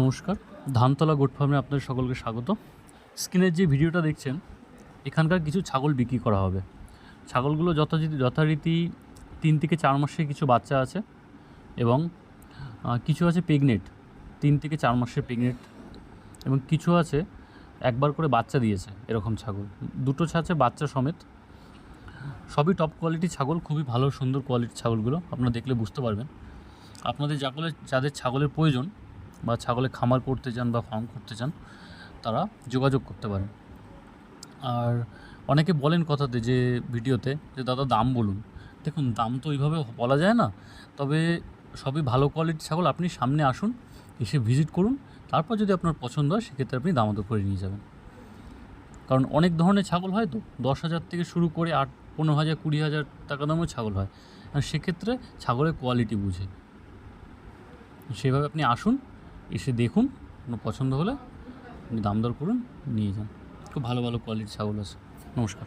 নমস্কার, ধানতলা গোট ফার্মে আপনাদের সকলকে স্বাগত। স্ক্রিনের যে ভিডিওটা দেখছেন, এখানকার কিছু ছাগল বিক্রি করা হবে। ছাগলগুলো যথারীতি যথারীতি তিন থেকে চার মাসের কিছু বাচ্চা আছে এবং কিছু আছে প্রেগনেন্ট তিন থেকে চার মাসের প্রেগনেন্ট এবং কিছু আছে একবার করে বাচ্চা দিয়েছে এরকম ছাগল। দুটো আছে বাচ্চা সমেত। সবই টপ কোয়ালিটি ছাগল, খুবই ভালো সুন্দর কোয়ালিটির ছাগলগুলো, আপনারা দেখলে বুঝতে পারবেন। আপনাদের যাগুলো যাদের ছাগলের প্রয়োজন বা ছাগলের খামার করতে চান বা ফার্ম করতে চান, তারা যোগাযোগ করতে পারেন। আর অনেকে বলেন কথাতে যে ভিডিওতে যে, দাদা, দাম বলুন। দেখুন, দাম তো ওইভাবে বলা যায় না। তবে সবই ভালো কোয়ালিটির ছাগল, আপনি সামনে আসুন, এসে ভিজিট করুন। তারপর যদি আপনার পছন্দ হয়, সেক্ষেত্রে আপনি দামাদর করে নিয়ে যাবেন। কারণ অনেক ধরনের ছাগল হয় তো, দশ হাজার থেকে শুরু করে আট, পনেরো হাজার, কুড়ি হাজার টাকা দামেও ছাগল হয়। আর সেক্ষেত্রে ছাগলের কোয়ালিটি বুঝে। সেভাবে আপনি আসুন এসে দেখুন কোনো পছন্দ হলে দাম দর করুন, নিয়ে যান। খুব ভালো ভালো কোয়ালিটির ছাগল আছে। নমস্কার।